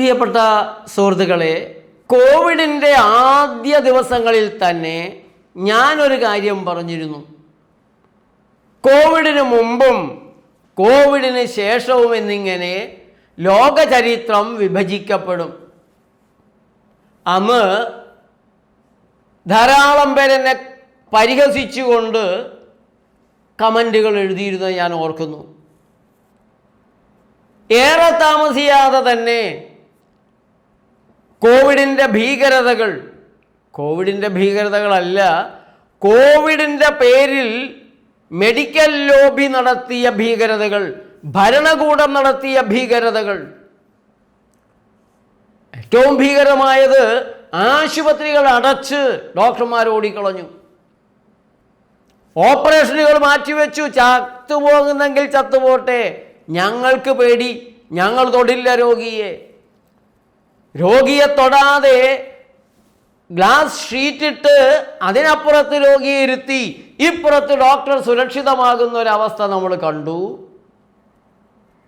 പ്രിയപ്പെട്ട സുഹൃത്തുക്കളെ കോവിഡിന്റെ ആദ്യ ദിവസങ്ങളിൽ തന്നെ ഞാനൊരു കാര്യം പറഞ്ഞിരുന്നു. കോവിഡിന് മുമ്പും കോവിഡിന് ശേഷവും എന്നിങ്ങനെ ലോകചരിത്രം വിഭജിക്കപ്പെടും. അന്ന് ധാരാളം പേരെന്നെ പരിഹസിച്ചുകൊണ്ട് കമന്റുകൾ എഴുതിയിരുന്നത് ഞാൻ ഓർക്കുന്നു. ഏറെ താമസിയാതെ തന്നെ കോവിഡിന്റെ ഭീകരതകൾ കോവിഡിന്റെ ഭീകരതകളല്ല കോവിഡിന്റെ പേരിൽ മെഡിക്കൽ ലോബി നടത്തിയ ഭീകരതകൾ ഭരണകൂടം നടത്തിയ ഭീകരതകൾ. ഏറ്റവും ഭീകരമായത് ആശുപത്രികൾ അടച്ച് ഡോക്ടർമാർ ഓടിക്കളഞ്ഞു. ഓപ്പറേഷനുകൾ മാറ്റിവെച്ചു ചത്തുപോകുന്നെങ്കിൽ ചത്തുപോട്ടെ. ഞങ്ങൾക്ക് പേടി ഞങ്ങൾ തൊടില്ല രോഗിയെ. രോഗിയെ തൊടാതെ ഗ്ലാസ് ഷീറ്റിട്ട് അതിനപ്പുറത്ത് രോഗിയെ ഇരുത്തി ഇപ്പുറത്ത് ഡോക്ടർ സുരക്ഷിതമാകുന്ന ഒരവസ്ഥ നമ്മൾ കണ്ടു.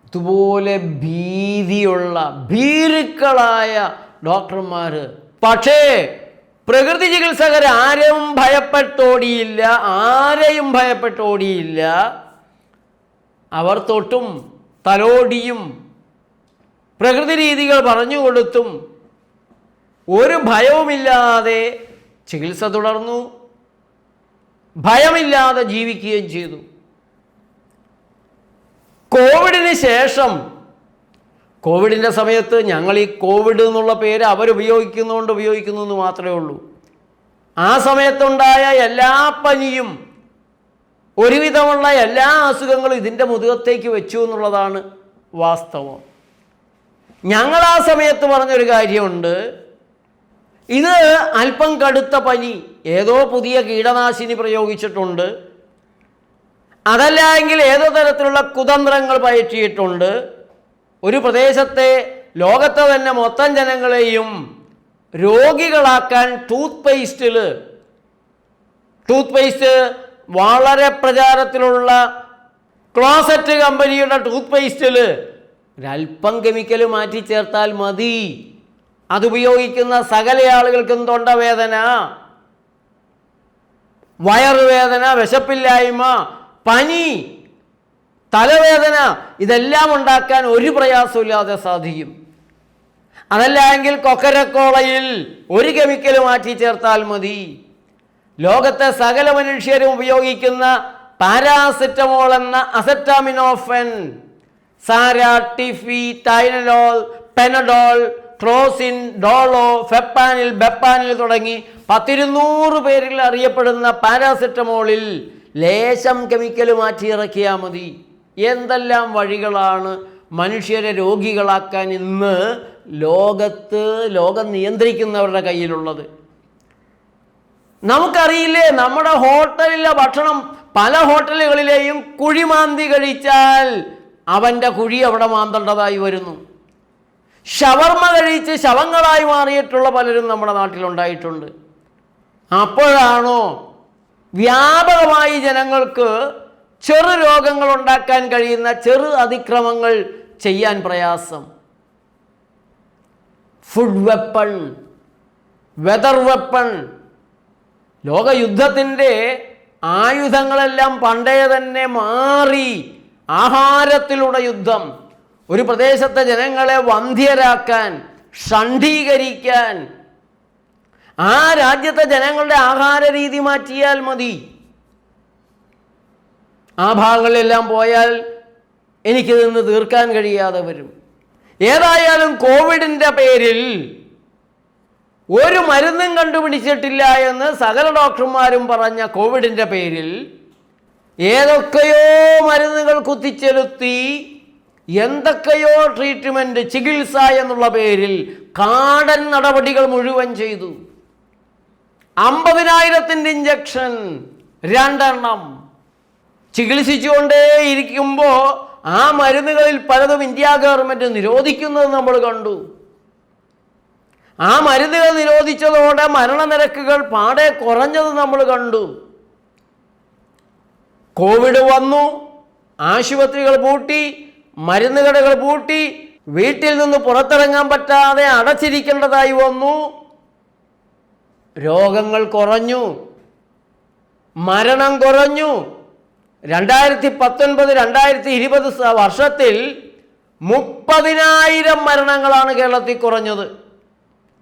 ഇതുപോലെ ഭീതിയുള്ള ഭീരുക്കളായ ഡോക്ടർമാർ പക്ഷേ പ്രകൃതി ചികിത്സകർ ആരെയും ഭയപ്പെട്ടോടിയില്ല ആരെയും ഭയപ്പെട്ടോടിയില്ല. അവർ തൊട്ടും തലോടിയും പ്രകൃതി രീതികൾ പറഞ്ഞു കൊടുത്തും ഒരു ഭയവുമില്ലാതെ ചികിത്സ തുടർന്നു. ഭയമില്ലാതെ ജീവിക്കുകയും ചെയ്തു. കോവിഡിന് ശേഷം കോവിഡിന്റെ സമയത്ത് ഞങ്ങൾ ഈ കോവിഡ് എന്നുള്ള പേര് അവരുപയോഗിക്കുന്നതുകൊണ്ട് ഉപയോഗിക്കുന്നു എന്ന് മാത്രമേ ഉള്ളൂ. ആ സമയത്തുണ്ടായ എല്ലാ പനിയും ഒരുവിധമുള്ള എല്ലാ അസുഖങ്ങളും ഇതിന്റെ മുതുകത്തേക്ക് വെച്ചു എന്നുള്ളതാണ് വാസ്തവം. ഞങ്ങൾ ആ സമയത്ത് പറഞ്ഞൊരു കാര്യമുണ്ട്. ഇത് അല്പം കടുത്ത പനി ഏതോ പുതിയ കീടനാശിനി പ്രയോഗിച്ചിട്ടുണ്ട്. അതല്ല എങ്കിൽ ഏതോ തരത്തിലുള്ള കുതന്ത്രങ്ങൾ പയറ്റിയിട്ടുണ്ട്. ഒരു പ്രദേശത്തെ ലോകത്തെ തന്നെ മൊത്തം ജനങ്ങളെയും രോഗികളാക്കാൻ ടൂത്ത് പേസ്റ്റിൽ ടൂത്ത് പേസ്റ്റ് വളരെ പ്രചാരത്തിലുള്ള ക്ലോസറ്റ് കമ്പനിയുടെ ടൂത്ത് പേസ്റ്റിൽ ഒരല്പം കെമിക്കൽ മാറ്റി ചേർത്താൽ മതി. അതുപയോഗിക്കുന്ന സകല ആളുകൾക്കും തൊണ്ടവേദന വയറുവേദന വിശപ്പില്ലായ്മ പനി തലവേദന ഇതെല്ലാം ഉണ്ടാക്കാൻ ഒരു പ്രയാസമില്ലാതെ സാധിക്കും. അതല്ല എങ്കിൽ കൊക്കരക്കോളയിൽ ഒരു കെമിക്കൽ മാറ്റി ചേർത്താൽ മതി. ലോകത്തെ സകല മനുഷ്യരും ഉപയോഗിക്കുന്ന പാരാസെറ്റമോൾ എന്ന അസറ്റാമിനോഫൻ സാര ടിഫി ടൈനലോൾ പെനഡോൾ ക്ലോസിൻ ഡോളോ ഫെപ്പാനിൽ ബെപ്പാനിൽ തുടങ്ങി പത്തിരുന്നൂറ് പേരിൽ അറിയപ്പെടുന്ന പാരാസെറ്റമോളിൽ ലേശം കെമിക്കൽ മാറ്റി ഇറക്കിയാൽ മതി. എന്തെല്ലാം വഴികളാണ് മനുഷ്യരെ രോഗികളാക്കാൻ ഇന്ന് ലോകത്ത് ലോകം നിയന്ത്രിക്കുന്നവരുടെ കയ്യിലുള്ളത്? നമുക്കറിയില്ലേ നമ്മുടെ ഹോട്ടലിലെ ഭക്ഷണം പല ഹോട്ടലുകളിലെയും കുഴിമാന്തി കഴിച്ചാൽ അവന്റെ കുഴി അവിടെ മാന്തേണ്ടതായി വരുന്നു. ഷവർമ കഴിച്ച് ശവങ്ങളായി മാറിയിട്ടുള്ള പലരും നമ്മുടെ നാട്ടിലുണ്ടായിട്ടുണ്ട്. അപ്പോഴാണോ വ്യാപകമായി ജനങ്ങൾക്ക് ചെറു രോഗങ്ങൾ ഉണ്ടാക്കാൻ കഴിയുന്ന ചെറു അതിക്രമങ്ങൾ ചെയ്യാൻ പ്രയാസം. ഫുഡ് വെപ്പൺ വെതർ വെപ്പൺ ലോകയുദ്ധത്തിന്റെ ആയുധങ്ങളെല്ലാം പണ്ടേ തന്നെ മാറി ആഹാരത്തിലൂടെ യുദ്ധം ഒരു പ്രദേശത്തെ ജനങ്ങളെ വന്ധ്യരാക്കാൻ ഷണ്ഡീകരിക്കാൻ. ആ രാജ്യത്തെ ജനങ്ങളുടെ ആഹാര രീതി മാറ്റിയാൽ മതി. ആ ഭാഗങ്ങളിലെല്ലാം പോയാൽ എനിക്ക് നിന്ന് തീർക്കാൻ കഴിയാതെ വരും. ഏതായാലും കോവിഡിന്റെ പേരിൽ ഒരു മരുന്നും കണ്ടുപിടിച്ചിട്ടില്ല എന്ന് സകല ഡോക്ടർമാരും പറഞ്ഞ കോവിഡിന്റെ പേരിൽ ഏതൊക്കെയോ മരുന്നുകൾ കുത്തിച്ചെലുത്തി എന്തൊക്കെയോ ട്രീറ്റ്മെന്റ് ചികിത്സ എന്നുള്ള പേരിൽ കാടൻ നടപടികൾ മുഴുവൻ ചെയ്തു. അമ്പതിനായിരത്തിന്റെ ഇഞ്ചക്ഷൻ രണ്ടെണ്ണം. ചികിത്സിച്ചുകൊണ്ടേ ഇരിക്കുമ്പോൾ ആ മരുന്നുകളിൽ പലതും ഇന്ത്യ ഗവൺമെന്റ് നിരോധിക്കുന്നത് നമ്മൾ കണ്ടു. ആ മരുന്നുകൾ നിരോധിച്ചതോടെ മരണനിരക്കുകൾ പാടെ കുറഞ്ഞത് നമ്മൾ കണ്ടു. കോവിഡ് വന്നു ആശുപത്രികൾ പൂട്ടി മരുന്ന് കടകൾ പൂട്ടി വീട്ടിൽ നിന്ന് പുറത്തിറങ്ങാൻ പറ്റാതെ അടച്ചിരിക്കേണ്ടതായി വന്നു. രോഗങ്ങൾ കുറഞ്ഞു മരണം കുറഞ്ഞു. രണ്ടായിരത്തി പത്തൊൻപത് രണ്ടായിരത്തി ഇരുപത് വർഷത്തിൽ മുപ്പതിനായിരം മരണങ്ങളാണ് കേരളത്തിൽ കുറഞ്ഞത്.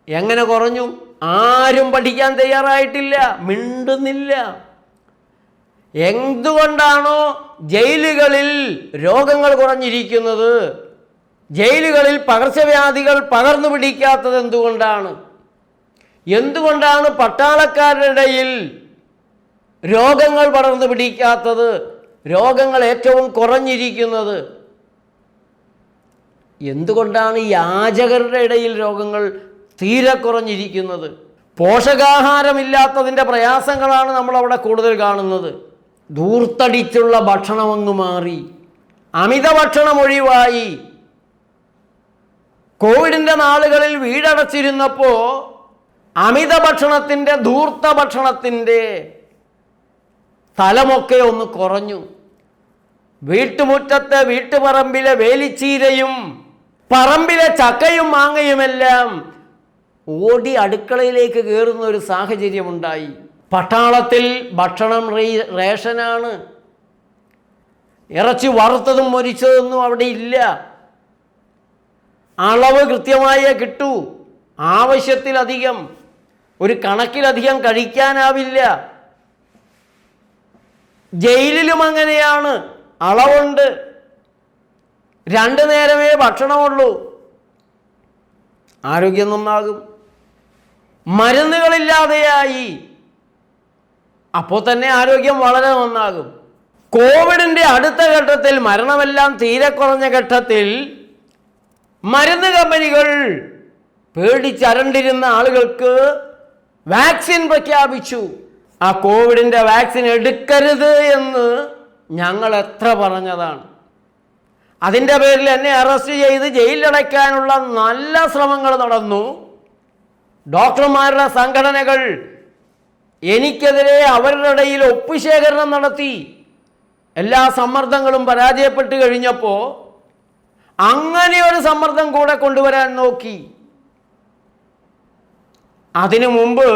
എങ്ങനെ കുറഞ്ഞു? ആരും പഠിക്കാൻ തയ്യാറായിട്ടില്ല മിണ്ടുന്നില്ല. എന്തുകൊണ്ടാണോ ജയിലുകളിൽ രോഗങ്ങൾ കുറഞ്ഞിരിക്കുന്നത്? ജയിലുകളിൽ പകർച്ചവ്യാധികൾ പകർന്നു പിടിക്കാത്തത് എന്തുകൊണ്ടാണ്? എന്തുകൊണ്ടാണ് പട്ടാളക്കാരുടെ രോഗങ്ങൾ പടർന്നു പിടിക്കാത്തത്? രോഗങ്ങൾ ഏറ്റവും കുറഞ്ഞിരിക്കുന്നത്? എന്തുകൊണ്ടാണ് യാചകരുടെ ഇടയിൽ രോഗങ്ങൾ തീരെ കുറഞ്ഞിരിക്കുന്നത്? പോഷകാഹാരമില്ലാത്തതിന്റെ പ്രയാസങ്ങളാണ് നമ്മളവിടെ കൂടുതൽ കാണുന്നത്. ദൂർത്തടിച്ചുള്ള ഭക്ഷണമങ്ങ് മാറി. അമിത ഭക്ഷണം ഒഴിവായി കോവിഡിന്റെ നാളുകളിൽ വീടടച്ചിരുന്നപ്പോൾ അമിത ഭക്ഷണത്തിന്റെ ധൂർത്ത ഭക്ഷണത്തിന്റെ സ്ഥലമൊക്കെ ഒന്ന് കുറഞ്ഞു. വീട്ടുമുറ്റത്തെ വീട്ടുപറമ്പിലെ വേലിച്ചീരയും പറമ്പിലെ ചക്കയും മാങ്ങയുമെല്ലാം ഓടി അടുക്കളയിലേക്ക് കയറുന്ന ഒരു സാഹചര്യമുണ്ടായി. പട്ടാളത്തിൽ ഭക്ഷണം റേഷനാണ്. ഇറച്ചി വറുത്തതും മൊരിച്ചതൊന്നും അവിടെ ഇല്ല. അളവ് കൃത്യമായേ കിട്ടൂ. ആവശ്യത്തിലധികം. ഒരു കണക്കിലധികം കഴിക്കാനാവില്ല. ജയിലിലും അങ്ങനെയാണ്. അളവുണ്ട്. രണ്ടു നേരമേ ഭക്ഷണമുള്ളൂ. ആരോഗ്യം നന്നാകും. മരുന്നുകളില്ലാതെയായി. അപ്പോൾ തന്നെ ആരോഗ്യം വളരെ നന്നാകും. കോവിഡിന്റെ അടുത്ത ഘട്ടത്തിൽ മരണമെല്ലാം തീരെ കുറഞ്ഞ ഘട്ടത്തിൽ മരുന്ന് കമ്പനികൾ പേടിച്ചരണ്ടിരുന്ന ആളുകൾക്ക് വാക്സിൻ പ്രഖ്യാപിച്ചു. ആ കോവിഡിന്റെ വാക്സിൻ എടുക്കരുത് എന്ന് ഞങ്ങൾ എത്ര പറഞ്ഞതാണ്. അതിന്റെ പേരിൽ എന്നെ അറസ്റ്റ് ചെയ്ത് ജയിലിലടയ്ക്കാനുള്ള നല്ല ശ്രമങ്ങൾ നടന്നു. ഡോക്ടർമാരുടെ സംഘടനകൾ എനിക്കെതിരെ അവരുടെ ഇടയിൽ ഒപ്പുശേഖരണം നടത്തി. എല്ലാ സമ്മർദ്ദങ്ങളും പരാജയപ്പെട്ട് കഴിഞ്ഞപ്പോൾ അങ്ങനെ ഒരു സമ്മർദ്ദം കൂടെ കൊണ്ടുവരാൻ നോക്കി. അതിനു മുമ്പ്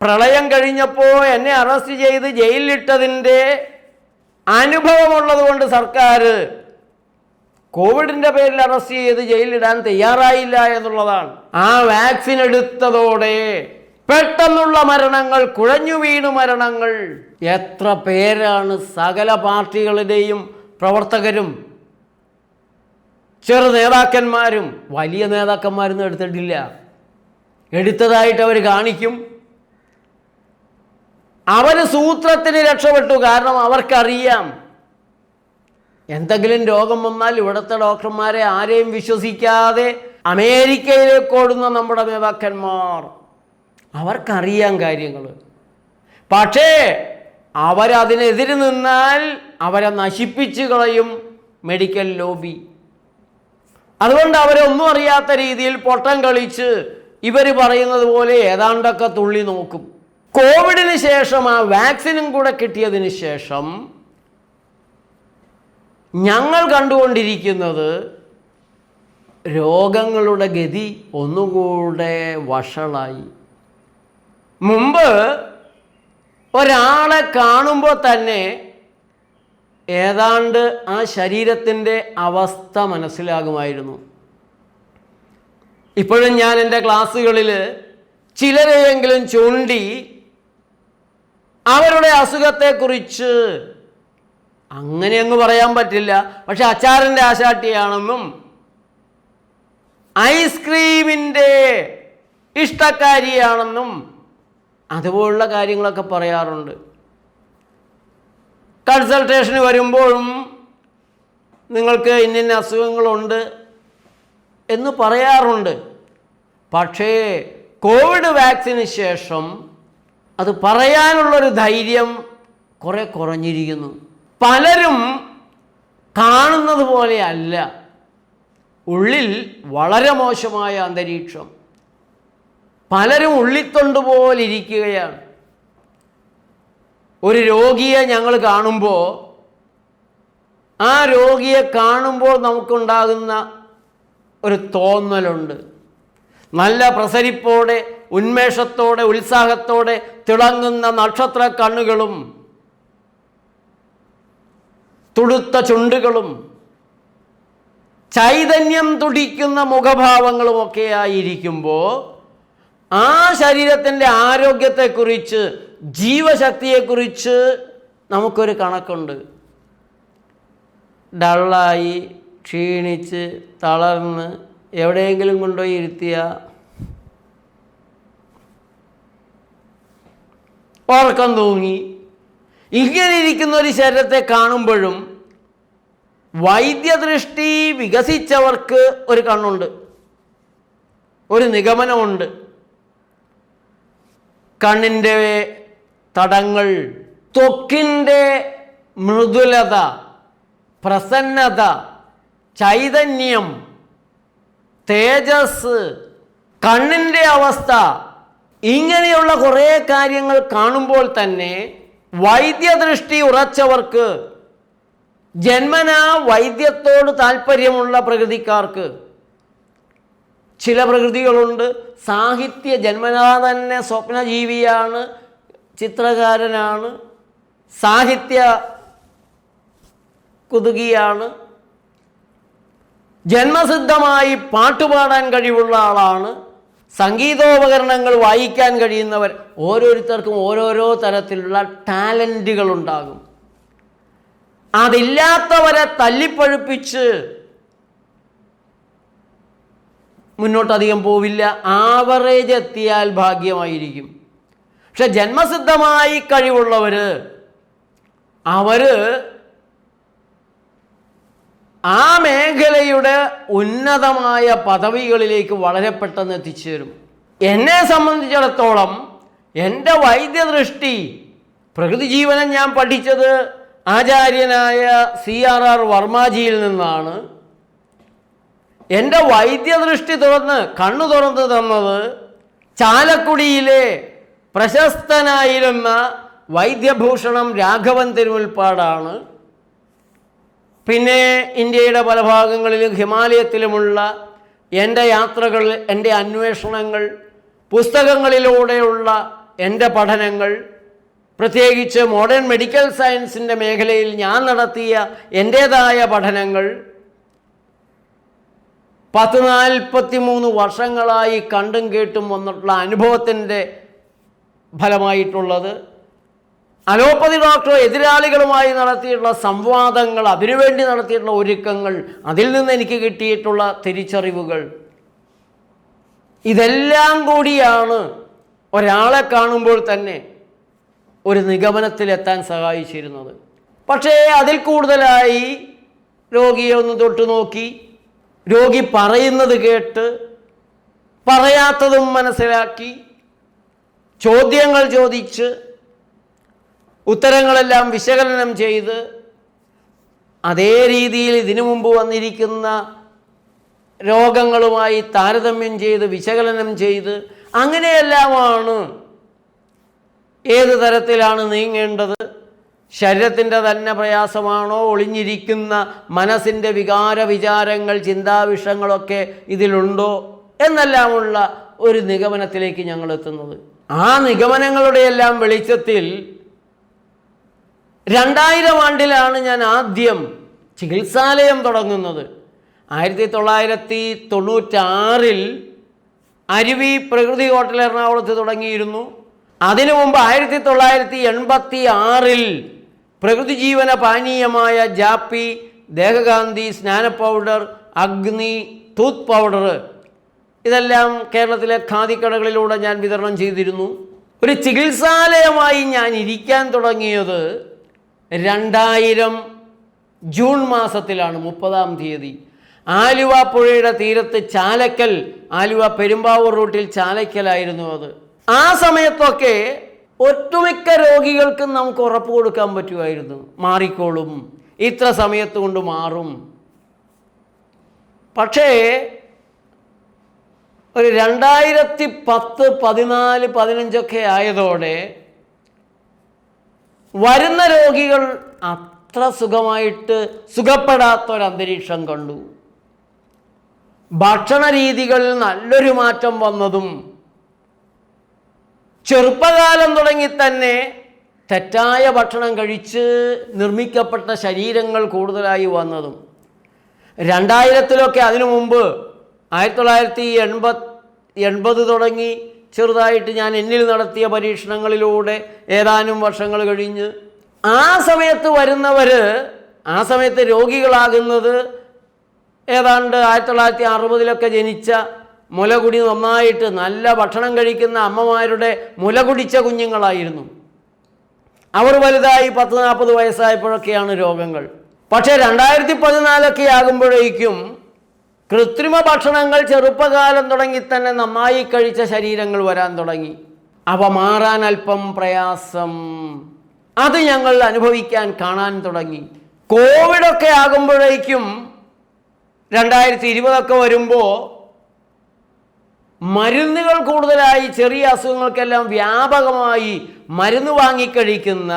പ്രളയം കഴിഞ്ഞപ്പോൾ എന്നെ അറസ്റ്റ് ചെയ്ത് ജയിലിലിട്ടതിന്റെ അനുഭവമുള്ളത് കൊണ്ട് സർക്കാർ കോവിഡിന്റെ പേരിൽ അറസ്റ്റ് ചെയ്ത് ജയിലിലിടാൻ തയ്യാറായില്ല എന്നുള്ളതാണ്. ആ വാക്സിൻ എടുത്തതോടെ പെട്ടെന്നുള്ള മരണങ്ങൾ കുഴഞ്ഞു വീണു മരണങ്ങൾ. എത്ര പേരാണ് സകല പാർട്ടികളുടെയും പ്രവർത്തകരും ചെറു നേതാക്കന്മാരും വലിയ നേതാക്കന്മാരൊന്നും എടുത്തിട്ടില്ല. എടുത്തതായിട്ട് അവർ കാണിക്കും. അവർ സൂത്രത്തിന് രക്ഷപ്പെട്ടു. കാരണം അവർക്കറിയാം. എന്തെങ്കിലും രോഗം വന്നാൽ ഇവിടുത്തെ ഡോക്ടർമാരെ ആരെയും വിശ്വസിക്കാതെ അമേരിക്കയിലേക്ക് ഓടുന്ന നമ്മുടെ നേതാക്കന്മാർ. അവർക്കറിയാം കാര്യങ്ങൾ. പക്ഷേ അവരതിനെതിര് നിന്നാൽ അവരെ നശിപ്പിച്ചു കളയും മെഡിക്കൽ ലോബി അതുകൊണ്ട് അവരെ ഒന്നും അറിയാത്ത രീതിയിൽ പൊട്ടം കളിച്ച് ഇവർ പറയുന്നത് പോലെ ഏതാണ്ടൊക്കെ തുള്ളി നോക്കും. കോവിഡിന് ശേഷം ആ വാക്സിനും കൂടെ കിട്ടിയതിന് ശേഷം ഞങ്ങൾ കണ്ടുകൊണ്ടിരിക്കുന്നത് രോഗങ്ങളുടെ ഗതി ഒന്നുകൂടെ വഷളായി. മുമ്പ് ഒരാളെ കാണുമ്പോൾ തന്നെ ഏതാണ്ട് ആ ശരീരത്തിന്റെ അവസ്ഥ മനസ്സിലാകുമായിരുന്നു. ഇപ്പോഴും ഞാൻ എന്റെ ക്ലാസ്സുകളിൽ ചിലരെയെങ്കിലും ചൂണ്ടി അവരുടെ അസുഖത്തെക്കുറിച്ച് അങ്ങനെ അങ്ങ് പറയാൻ പറ്റില്ല. പക്ഷെ അച്ചാറിന്റെ ആശാട്ടിയാണെന്നും ഐസ്ക്രീമിന്റെ ഇഷ്ടക്കാരിയാണെന്നും അതുപോലുള്ള കാര്യങ്ങളൊക്കെ പറയാറുണ്ട്. കൺസൾട്ടേഷന് വരുമ്പോഴും നിങ്ങൾക്ക് ഇന്നിന്ന അസുഖങ്ങളുണ്ട് എന്ന് പറയാറുണ്ട്. പക്ഷേ കോവിഡ് വാക്സിന് ശേഷം അത് പറയാനുള്ളൊരു ധൈര്യം കുറെ കുറഞ്ഞിരിക്കുന്നു. പലരും കാണുന്നത് പോലെയല്ല ഉള്ളിൽ വളരെ മോശമായ അന്തരീക്ഷം. പലരും ഉള്ളിത്തൊണ്ട് പോലെ ഇരിക്കുകയാണ് ഒരു രോഗിയെ ഞങ്ങൾ കാണുമ്പോൾ ആ രോഗിയെ കാണുമ്പോൾ നമുക്കുണ്ടാകുന്ന ഒരു തോന്നലുണ്ട്. നല്ല പ്രസരിപ്പോടെ ഉന്മേഷത്തോടെ ഉത്സാഹത്തോടെ തിളങ്ങുന്ന നക്ഷത്ര കണ്ണുകളും തുടുത്ത ചുണ്ടുകളും ചൈതന്യം തുടിക്കുന്ന മുഖഭാവങ്ങളുമൊക്കെ ആയിരിക്കുമ്പോൾ ആ ശരീരത്തിന്റെ ആരോഗ്യത്തെക്കുറിച്ച് ജീവശക്തിയെക്കുറിച്ച് നമുക്കൊരു കണക്കുണ്ട്. ഡള്ളായി ക്ഷീണിച്ച് തളർന്ന് എവിടെയെങ്കിലും കൊണ്ടുപോയി ഇരുത്തിയ ഉറക്കം തൂങ്ങി. ഇങ്ങനെ ഇരിക്കുന്ന ഒരു ശരീരത്തെ കാണുമ്പോഴും വൈദ്യദൃഷ്ടി വികസിച്ചവർക്ക് ഒരു കണ്ണുണ്ട്. ഒരു നിഗമനമുണ്ട്. കണ്ണിന്റെ തടങ്ങൾ ത്വക്കിന്റെ മൃദുലത പ്രസന്നത ചൈതന്യം തേജസ് കണ്ണിന്റെ അവസ്ഥ ഇങ്ങനെയുള്ള കുറേ കാര്യങ്ങൾ കാണുമ്പോൾ തന്നെ വൈദ്യദൃഷ്ടി ഉറച്ചവർക്ക് ജന്മനാ വൈദ്യത്തോട് താല്പര്യമുള്ള പ്രകൃതിക്കാർക്ക് ചില പ്രകൃതികളുണ്ട്. സാഹിത്യ ജന്മനാ തന്നെ സ്വപ്നജീവിയാണ് ചിത്രകാരനാണ് സാഹിത്യ കുതുകിയാണ് ജന്മസിദ്ധമായി പാട്ടുപാടാൻ കഴിവുള്ള ആളാണ് സംഗീതോപകരണങ്ങൾ വായിക്കാൻ കഴിയുന്നവർ ഓരോരുത്തർക്കും ഓരോരോ തരത്തിലുള്ള ടാലന്റുകളുണ്ടാകും അതില്ലാത്തവരെ തല്ലിപ്പഴുപ്പിച്ച് മുന്നോട്ടധികം പോവില്ല. ആവറേജ് എത്തിയാൽ ഭാഗ്യമായിരിക്കും. പക്ഷെ ജന്മസിദ്ധമായി കഴിവുള്ളവർ അവർ ആ മേഖലയുടെ ഉന്നതമായ പദവികളിലേക്ക് വളരെ പെട്ടെന്ന് എത്തിച്ചേരും. എന്നെ സംബന്ധിച്ചിടത്തോളം എന്റെ വൈദ്യദൃഷ്ടി പ്രകൃതി ജീവനം ഞാൻ പഠിച്ചത് ആചാര്യനായ സി ആർ ആർ വർമാജിയിൽ നിന്നാണ്. എന്റെ വൈദ്യദൃഷ്ടി തുറന്ന് കണ്ണു തുറന്നു തന്നത് ചാലക്കുടിയിലെ പ്രശസ്തനായിരുന്ന വൈദ്യഭൂഷണം രാഘവൻ തിരുമുൽപ്പാടാണ്. പിന്നെ ഇന്ത്യയുടെ പല ഭാഗങ്ങളിലും ഹിമാലയത്തിലുമുള്ള എന്റെ യാത്രകൾ എന്റെ അന്വേഷണങ്ങൾ പുസ്തകങ്ങളിലൂടെയുള്ള എന്റെ പഠനങ്ങൾ പ്രത്യേകിച്ച് മോഡേൺ മെഡിക്കൽ സയൻസിന്റെ മേഖലയിൽ ഞാൻ നടത്തിയ എന്റേതായ പഠനങ്ങൾ പത്ത് നാൽപ്പത്തി മൂന്ന് വർഷങ്ങളായി കണ്ടും കേട്ടും വന്നിട്ടുള്ള അനുഭവത്തിന്റെ ഫലമായിട്ടുള്ളത് അലോപ്പതി ഡോക്ടർ എതിരാളികളുമായി നടത്തിയിട്ടുള്ള സംവാദങ്ങൾ അതിനുവേണ്ടി നടത്തിയിട്ടുള്ള ഒരുക്കങ്ങൾ അതിൽ നിന്ന് എനിക്ക് കിട്ടിയിട്ടുള്ള തിരിച്ചറിവുകൾ. ഇതെല്ലാം കൂടിയാണ് ഒരാളെ കാണുമ്പോൾ തന്നെ ഒരു നിഗമനത്തിലെത്താൻ സഹായിച്ചിരുന്നത്. പക്ഷേ അതിൽ കൂടുതലായി രോഗിയെ ഒന്ന് തൊട്ടു നോക്കി രോഗി പറയുന്നത് കേട്ട് പറയാത്തതും മനസ്സിലാക്കി ചോദ്യങ്ങൾ ചോദിച്ച് ഉത്തരങ്ങളെല്ലാം വിശകലനം ചെയ്ത് അതേ രീതിയിൽ ഇതിനു മുമ്പ് വന്നിരിക്കുന്ന രോഗങ്ങളുമായി താരതമ്യം ചെയ്ത് വിശകലനം ചെയ്ത് അങ്ങനെയെല്ലാമാണ് ഏത് തരത്തിലാണ് നീങ്ങേണ്ടത്? ശരീരത്തിന്റെ തന്നെ പ്രയാസമാണോ? ഒളിഞ്ഞിരിക്കുന്ന മനസ്സിന്റെ വികാര വിചാരങ്ങൾ ചിന്താവിഷങ്ങളൊക്കെ ഇതിലുണ്ടോ? എന്നെല്ലാമുള്ള ഒരു നിഗമനത്തിലേക്ക് ഞങ്ങൾ എത്തുന്നത്. ആ നിഗമനങ്ങളുടെ എല്ലാം വെളിച്ചത്തിൽ രണ്ടായിരം ആണ്ടിലാണ് ഞാൻ ആദ്യം ചികിത്സാലയം തുടങ്ങുന്നത്. ആയിരത്തി തൊള്ളായിരത്തി തൊണ്ണൂറ്റാറിൽ അരുവി പ്രകൃതി ഹോട്ടൽ എറണാകുളത്ത് തുടങ്ങിയിരുന്നു. അതിനു മുമ്പ് ആയിരത്തി തൊള്ളായിരത്തി എൺപത്തി ആറിൽ പ്രകൃതി ജീവന പാനീയമായ ജാപ്പി ദേഹകാന്തി സ്നാന പൗഡർ അഗ്നി ടൂത്ത് പൗഡർ ഇതെല്ലാം കേരളത്തിലെ ഖാദിക്കടകളിലൂടെ ഞാൻ വിതരണം ചെയ്തിരുന്നു. ഒരു ചികിത്സാലയമായി ഞാൻ ഇരിക്കാൻ തുടങ്ങിയത് രണ്ടായിരം ജൂൺ മാസത്തിലാണ് മുപ്പതാം തീയതി. ആലുവ പുഴയുടെ തീരത്ത് ചാലക്കൽ ആലുവ പെരുമ്പാവൂർ റൂട്ടിൽ ചാലക്കലായിരുന്നു അത്. ആ സമയത്തൊക്കെ ഒട്ടുമിക്ക രോഗികൾക്കും നമുക്ക് ഉറപ്പ് കൊടുക്കാൻ പറ്റുമായിരുന്നു. മാറിക്കോളും. ഇത്ര സമയത്ത് കൊണ്ട് മാറും. പക്ഷേ ഒരു രണ്ടായിരത്തി പത്ത് പതിനാല് പതിനഞ്ചൊക്കെ ആയതോടെ വരുന്ന രോഗികൾ അത്ര സുഖമായിട്ട് സുഖപ്പെടാത്ത ഒരു അന്തരീക്ഷം കണ്ടു. ഭക്ഷണ രീതികളിൽ നല്ലൊരു മാറ്റം വന്നതും ചെറുപ്പകാലം തുടങ്ങി തന്നെ തെറ്റായ ഭക്ഷണം കഴിച്ച് നിർമ്മിക്കപ്പെട്ട ശരീരങ്ങൾ കൂടുതലായി വന്നതും രണ്ടായിരത്തിലൊക്കെ അതിനു മുമ്പ് ആയിരത്തി തൊള്ളായിരത്തി എൺപത് എൺപത് തുടങ്ങി ചെറുതായിട്ട് ഞാൻ എന്നിൽ നടത്തിയ പരീക്ഷണങ്ങളിലൂടെ ഏതാനും വർഷങ്ങൾ കഴിഞ്ഞ് ആ സമയത്ത് വരുന്നവർ ആ സമയത്ത് രോഗികളാകുന്നത് ഏതാണ്ട് ആയിരത്തി തൊള്ളായിരത്തി അറുപതിലൊക്കെ ജനിച്ച മുലകുടി നന്നായിട്ട് നല്ല ഭക്ഷണം കഴിക്കുന്ന അമ്മമാരുടെ മുലകുടിച്ച കുഞ്ഞുങ്ങളായിരുന്നു. അവർ വലുതായി പത്ത് നാൽപ്പത് വയസ്സായപ്പോഴൊക്കെയാണ് രോഗങ്ങൾ. പക്ഷേ രണ്ടായിരത്തി പതിനാലൊക്കെ ആകുമ്പോഴേക്കും കൃത്രിമ ഭക്ഷണങ്ങൾ ചെറുപ്പകാലം തുടങ്ങി തന്നെ നന്നായി കഴിച്ച ശരീരങ്ങൾ വരാൻ തുടങ്ങി. അവ മാറാൻ അല്പം പ്രയാസം. അത് ഞങ്ങൾ അനുഭവിക്കാൻ കാണാൻ തുടങ്ങി. കോവിഡൊക്കെ ആകുമ്പോഴേക്കും രണ്ടായിരത്തി ഇരുപതൊക്കെ വരുമ്പോൾ മരുന്നുകൾ കൂടുതലായി ചെറിയ അസുഖങ്ങൾക്കെല്ലാം വ്യാപകമായി മരുന്ന് വാങ്ങിക്കഴിക്കുന്ന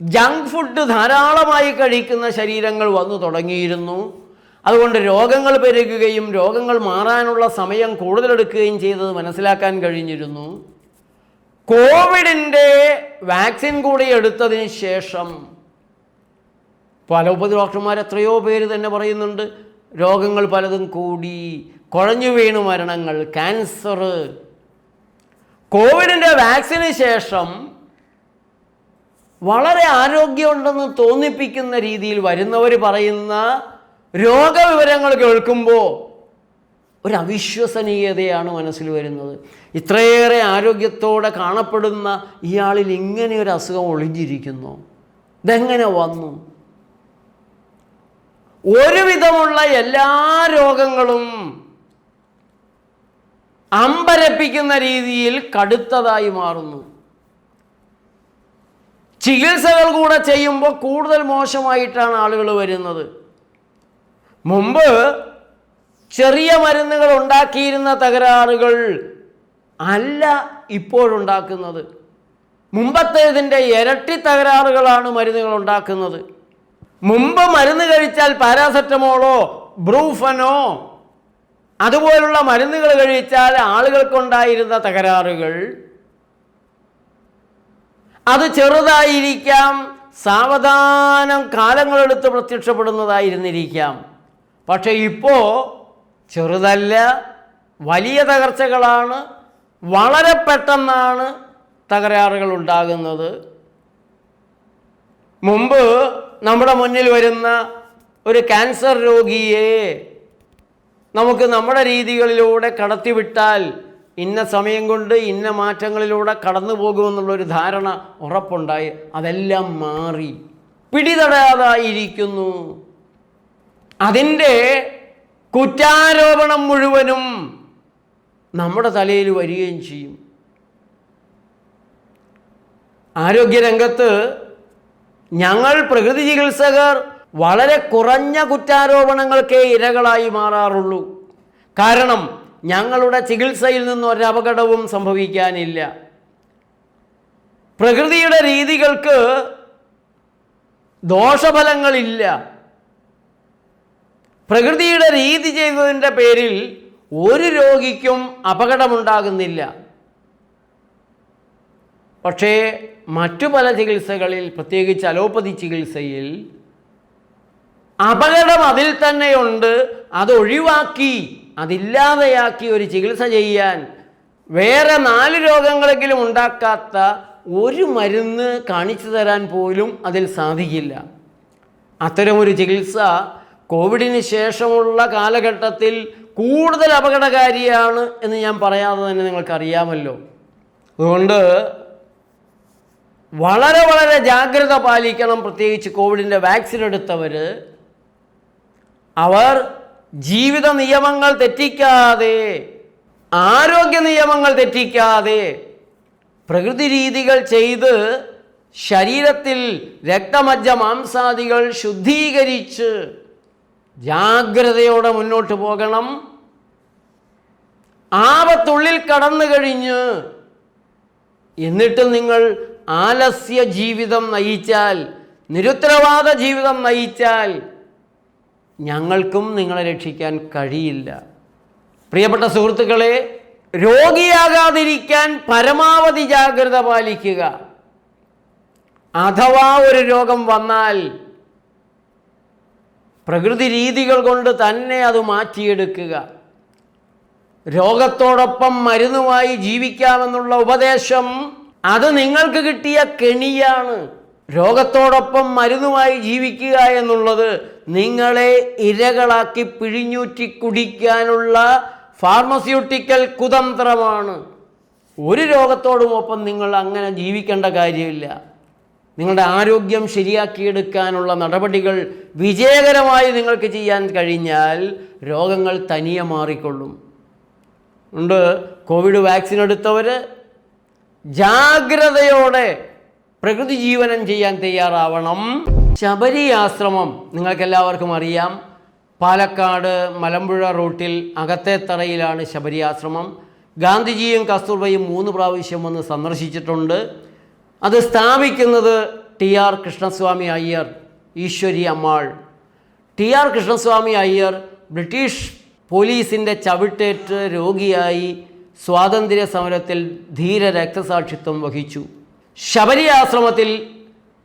ജങ്ക് ഫുഡ് ധാരാളമായി കഴിക്കുന്ന ശരീരങ്ങൾ വന്നു തുടങ്ങിയിരുന്നു. അതുകൊണ്ട് രോഗങ്ങൾ പെരുകുകയും രോഗങ്ങൾ മാറാനുള്ള സമയം കൂടുതലെടുക്കുകയും ചെയ്തത് മനസ്സിലാക്കാൻ കഴിഞ്ഞിരുന്നു. കോവിഡിന്റെ വാക്സിൻ കൂടി എടുത്തതിന് ശേഷം പല ഉപദ്രോക്ഷന്മാർ എത്രയോ പേര് തന്നെ പറയുന്നുണ്ട് രോഗങ്ങൾ പലതും കൂടി കുഴഞ്ഞു വീണു മരണങ്ങൾ ക്യാൻസർ കോവിഡിന്റെ വാക്സിന് ശേഷം വളരെ ആരോഗ്യമുണ്ടെന്ന് തോന്നിപ്പിക്കുന്ന രീതിയിൽ വരുന്നവർ പറയുന്ന രോഗവിവരങ്ങൾ കേൾക്കുമ്പോൾ ഒരു അവിശ്വസനീയതയാണ് മനസ്സിൽ വരുന്നത്. ഇത്രയേറെ ആരോഗ്യത്തോടെ കാണപ്പെടുന്ന ഇയാളിൽ ഇങ്ങനെ ഒരു അസുഖം ഒളിഞ്ഞിരിക്കുന്നു. ഇതെങ്ങനെ വന്നു? ഒരുവിധമുള്ള എല്ലാ രോഗങ്ങളും അമ്പരപ്പിക്കുന്ന രീതിയിൽ കടുത്തതായി മാറുന്നു. ചികിത്സകൾ കൂടെ ചെയ്യുമ്പോൾ കൂടുതൽ മോശമായിട്ടാണ് ആളുകൾ വരുന്നത്. മുമ്പ് ചെറിയ മരുന്നുകൾ ഉണ്ടാക്കിയിരുന്ന തകരാറുകൾ അല്ല ഇപ്പോഴുണ്ടാക്കുന്നത് മുമ്പത്തേതിന്റെ ഇരട്ടി തകരാറുകളാണ് മരുന്നുകൾ ഉണ്ടാക്കുന്നത്. മുമ്പ് മരുന്ന് കഴിച്ചാൽ പാരാസെറ്റമോളോ ബ്രൂഫനോ അതുപോലുള്ള മരുന്നുകൾ കഴിച്ചാൽ ആളുകൾക്കുണ്ടായിരുന്ന തകരാറുകൾ അത് ചെറുതായിരിക്കാം സാവധാനം കാലങ്ങളെടുത്ത് പ്രത്യക്ഷപ്പെടുന്നതായിരുന്നിരിക്കാം. പക്ഷേ ഇപ്പോൾ ചെറുതല്ല വലിയ തകർച്ചകളാണ് വളരെ പെട്ടെന്നാണ് തകരാറുകൾ ഉണ്ടാകുന്നത്. മുമ്പ് നമ്മുടെ മുന്നിൽ വരുന്ന ഒരു ക്യാൻസർ രോഗിയെ നമുക്ക് നമ്മുടെ രീതികളിലൂടെ കടത്തിവിട്ടാൽ ഇന്ന സമയം കൊണ്ട് ഇന്ന മാറ്റങ്ങളിലൂടെ കടന്നു പോകുമെന്നുള്ളൊരു ധാരണ ഉറപ്പുണ്ടായി. അതെല്ലാം മാറി. പിടിതടാതായിരിക്കുന്നു. അതിന്റെ കുറ്റാരോപണം മുഴുവനും നമ്മുടെ തലയിൽ വരികയും ചെയ്യും. ആരോഗ്യരംഗത്ത് ഞങ്ങൾ പ്രകൃതി ചികിത്സകർ വളരെ കുറഞ്ഞ കുറ്റാരോപണങ്ങൾക്കേ ഇരകളായി മാറാറുള്ളൂ. കാരണം ഞങ്ങളുടെ ചികിത്സയിൽ നിന്ന് ഒരപകടവും സംഭവിക്കാനില്ല. പ്രകൃതിയുടെ രീതികൾക്ക് ദോഷഫലങ്ങളില്ല. പ്രകൃതിയുടെ രീതി ചെയ്തതിന്റെ പേരിൽ ഒരു രോഗിക്കും അപകടമുണ്ടാകുന്നില്ല. പക്ഷേ മറ്റു പല ചികിത്സകളിൽ പ്രത്യേകിച്ച് അലോപ്പതി ചികിത്സയിൽ അപകടം അതിൽ തന്നെയുണ്ട്. അത് ഒഴിവാക്കി അതില്ലാതെയാക്കി ഒരു ചികിത്സ ചെയ്യാൻ. വേറെ നാല് രോഗങ്ങളെങ്കിലും ഉണ്ടാക്കാത്ത ഒരു മരുന്ന് കാണിച്ചു തരാൻ പോലും അതിൽ സാധിക്കില്ല. അത്തരമൊരു ചികിത്സ കോവിഡിന് ശേഷമുള്ള കാലഘട്ടത്തിൽ കൂടുതൽ അപകടകാരിയാണ് എന്ന് ഞാൻ പറയാതെ തന്നെ നിങ്ങൾക്കറിയാമല്ലോ. അതുകൊണ്ട് വളരെ വളരെ ജാഗ്രത പാലിക്കണം പ്രത്യേകിച്ച് കോവിഡിന്റെ വാക്സിൻ എടുത്തവർ അവർ ജീവിത നിയമങ്ങൾ തെറ്റിക്കാതെ ആരോഗ്യ നിയമങ്ങൾ തെറ്റിക്കാതെ പ്രകൃതി രീതികൾ ചെയ്ത് ശരീരത്തിൽ രക്തമജ്ജ മാംസാദികൾ ശുദ്ധീകരിച്ച് ജാഗ്രതയോടെ മുന്നോട്ട് പോകണം. ആപത്തുള്ളിൽ കടന്നു കഴിഞ്ഞ് എന്നിട്ട് നിങ്ങൾ ആലസ്യ ജീവിതം നയിച്ചാൽ നിരുത്തരവാദ ജീവിതം നയിച്ചാൽ ഞങ്ങൾക്കും നിങ്ങളെ രക്ഷിക്കാൻ കഴിയില്ല. പ്രിയപ്പെട്ട സുഹൃത്തുക്കളെ രോഗിയാകാതിരിക്കാൻ പരമാവധി ജാഗ്രത പാലിക്കുക. അഥവാ ഒരു രോഗം വന്നാൽ പ്രകൃതി രീതികൾ കൊണ്ട് തന്നെ അത് മാറ്റിയെടുക്കുക. രോഗത്തോടൊപ്പം മരുന്നുമായി ജീവിക്കാമെന്നുള്ള ഉപദേശം അത് നിങ്ങൾക്ക് കിട്ടിയ കെണിയാണ്. രോഗത്തോടൊപ്പം മരുന്നുമായി ജീവിക്കുക എന്നുള്ളത് നിങ്ങളെ ഇരകളാക്കി പിഴിഞ്ഞൂറ്റി കുടിക്കാനുള്ള ഫാർമസ്യൂട്ടിക്കൽ കുതന്ത്രമാണ്. ഒരു രോഗത്തോടുമൊപ്പം നിങ്ങൾ അങ്ങനെ ജീവിക്കേണ്ട കാര്യമില്ല. നിങ്ങളുടെ ആരോഗ്യം ശരിയാക്കിയെടുക്കാനുള്ള നടപടികൾ വിജയകരമായി നിങ്ങൾക്ക് ചെയ്യാൻ കഴിഞ്ഞാൽ രോഗങ്ങൾ തനിയെ മാറിക്കൊള്ളും. ഉണ്ട്. കോവിഡ് വാക്സിൻ എടുത്തവർ ജാഗ്രതയോടെ പ്രകൃതി ജീവനം ചെയ്യാൻ തയ്യാറാവണം. ശബരി ആശ്രമം നിങ്ങൾക്കെല്ലാവർക്കും അറിയാം. പാലക്കാട് മലമ്പുഴ റൂട്ടിൽ അകത്തെ തറയിലാണ് ശബരി ആശ്രമം ഗാന്ധിജിയും കസ്തൂർബയും മൂന്ന് പ്രാവശ്യം വന്ന് സന്ദർശിച്ചിട്ടുണ്ട്. അത് സ്ഥാപിക്കുന്നത് T R Krishnaswami Iyer Eshwari Ammal. T R Krishnaswami Iyer British പോലീസിന്റെ ചവിട്ടേറ്റ് രോഗിയായി സ്വാതന്ത്ര്യ സമരത്തിൽ ധീര രക്തസാക്ഷിത്വം വഹിച്ചു. ശബരി ആശ്രമത്തിൽ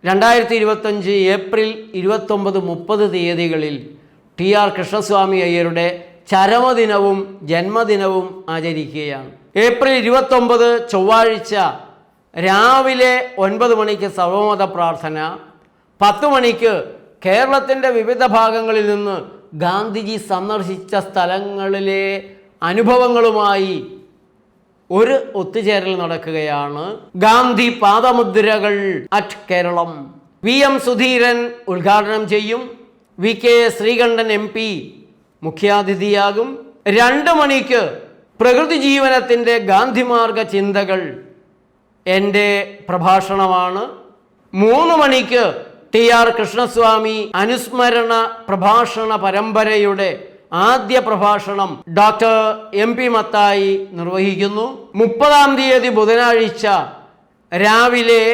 രണ്ടായിരത്തി ഇരുപത്തഞ്ച് ഏപ്രിൽ ഇരുപത്തൊമ്പത് മുപ്പത് തീയതികളിൽ ടി ആർ കൃഷ്ണസ്വാമി അയ്യരുടെ ചരമദിനവും ജന്മദിനവും ആചരിക്കുകയാണ്. ഏപ്രിൽ ഇരുപത്തൊമ്പത് ചൊവ്വാഴ്ച രാവിലെ ഒൻപത് മണിക്ക് സർവമത പ്രാർത്ഥന പത്ത് മണിക്ക് കേരളത്തിന്റെ വിവിധ ഭാഗങ്ങളിൽ നിന്ന് ഗാന്ധിജി സന്ദർശിച്ച സ്ഥലങ്ങളിലെ അനുഭവങ്ങളുമായി ഒരു ഒത്തുചേരൽ നടക്കുകയാണ്. Gandhi പാദമുദ്രകൾ at Keralam. V M Sudheeran ഉദ്ഘാടനം ചെയ്യും. V K Sreekandan M P മുഖ്യാതിഥിയാകും. രണ്ട് മണിക്ക് പ്രകൃതി ജീവനത്തിന്റെ ഗാന്ധിമാർഗ ചിന്തകൾ എന്റെ പ്രഭാഷണമാണ്. മൂന്ന് മണിക്ക് ടി ആർ കൃഷ്ണസ്വാമി അനുസ്മരണ പ്രഭാഷണ പരമ്പരയുടെ ആദ്യ പ്രഭാഷണം ഡോക്ടർ എം പി മത്തായി നിർവഹിക്കുന്നു. മുപ്പതാം തീയതി ബുധനാഴ്ച രാവിലെ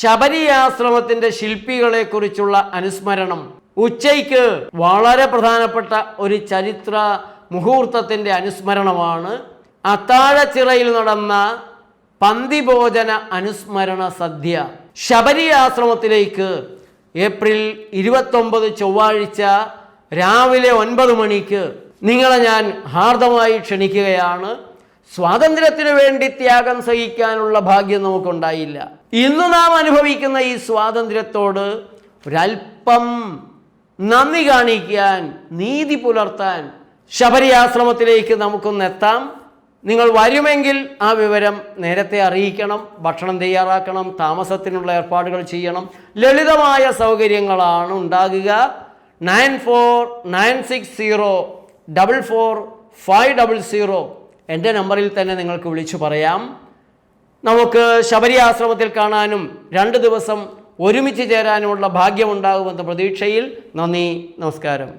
ശബരി ശില്പികളെ ശില്പികളെക്കുറിച്ചുള്ള അനുസ്മരണം. ഉച്ചയ്ക്ക് വളരെ പ്രധാനപ്പെട്ട ഒരു ചരിത്ര മുഹൂർത്തത്തിന്റെ അനുസ്മരണമാണ്. അത്താഴച്ചിറയിൽ നടന്ന പന്തിഭോജന അനുസ്മരണ സദ്യ ശബരി ആശ്രമത്തിലേക്ക് ഏപ്രിൽ ഇരുപത്തൊമ്പത് ചൊവ്വാഴ്ച രാവിലെ ഒൻപത് മണിക്ക് നിങ്ങളെ ഞാൻ ഹാർദമായി ക്ഷണിക്കുകയാണ്. സ്വാതന്ത്ര്യത്തിന് വേണ്ടി ത്യാഗം സഹിക്കാനുള്ള ഭാഗ്യം നമുക്കുണ്ടായില്ല. ഇന്ന് നാം അനുഭവിക്കുന്ന ഈ സ്വാതന്ത്ര്യത്തോട് ഒരൽപ്പം നന്ദി കാണിക്കാൻ നീതി പുലർത്താൻ ശബരി ആശ്രമത്തിലേക്ക് നമുക്കൊന്ന് എത്താം. നിങ്ങൾ വരുമെങ്കിൽ ആ വിവരം നേരത്തെ അറിയിക്കണം ഭക്ഷണം തയ്യാറാക്കണം താമസത്തിനുള്ള ഏർപ്പാടുകൾ ചെയ്യണം ലളിതമായ സൗകര്യങ്ങളാണ് ഉണ്ടാകുക. Nine four nine six zero double four five double zero എന്റെ നമ്പറിൽ തന്നെ നിങ്ങൾക്ക് വിളിച്ചു പറയാം. നമുക്ക് ശബരി ആശ്രമത്തിൽ കാണാനും രണ്ട് ദിവസം ഒരുമിച്ച് ചേരാനുമുള്ള ഭാഗ്യമുണ്ടാകുമെന്ന പ്രതീക്ഷയിൽ നന്ദി നമസ്കാരം.